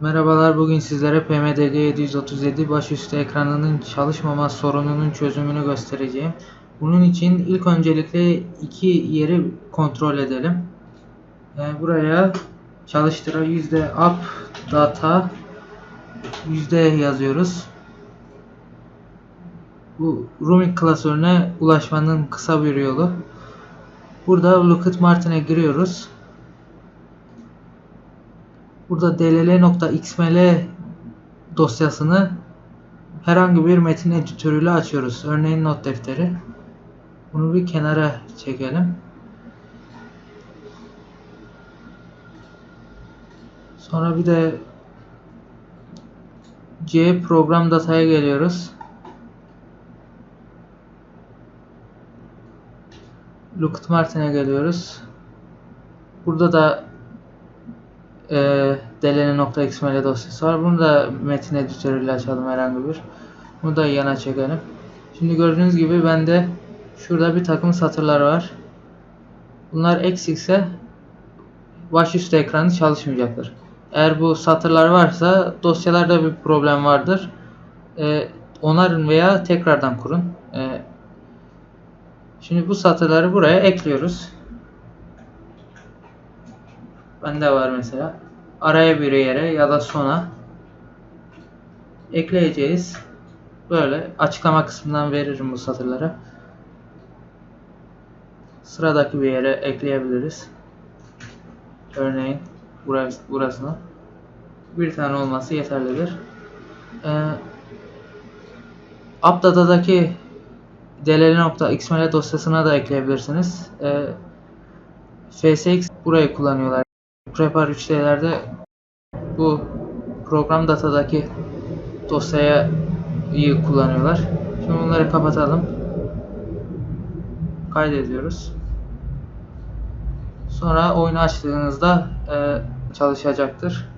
Merhabalar, bugün sizlere PMDG 737 başüstü ekranının çalışmama sorununun çözümünü göstereceğim. Bunun için ilk öncelikle iki yeri kontrol edelim. Yani buraya çalıştıra yüzde up data yüzde yazıyoruz. Bu roaming klasörüne ulaşmanın kısa bir yolu. Burada Lockheed Martin'e giriyoruz. Burada dll.xml dosyasını herhangi bir metin editörüyle açıyoruz. Örneğin not defteri. Bunu bir kenara çekelim. Sonra bir de C program dataya geliyoruz. Lockheed Martin'e geliyoruz. Burada da e, dln.xml dosyası var. Bunu da metin editörüyle açalım herhangi bir. Bunu da yana çekelim. Şimdi gördüğünüz gibi bende şurada bir takım satırlar var. Bunlar eksikse başüstü ekranı çalışmayacaktır. Eğer bu satırlar varsa dosyalarda bir problem vardır. E, onarın veya tekrardan kurun. E, şimdi bu satırları buraya ekliyoruz. Bende var mesela. Araya bir yere ya da sona ekleyeceğiz. Böyle açıklama kısmından veririm bu satırlara. Sıradaki bir yere ekleyebiliriz. Örneğin burası, burasına. Bir tane olması yeterlidir. Ee, AppData'daki dll.xml dosyasına da ekleyebilirsiniz. Ee, FSX burayı kullanıyorlar. Prepar 3D'lerde bu program datadaki dosyaya iyi kullanıyorlar. Şimdi bunları kapatalım. Kaydediyoruz. Sonra oyunu açtığınızda e, çalışacaktır.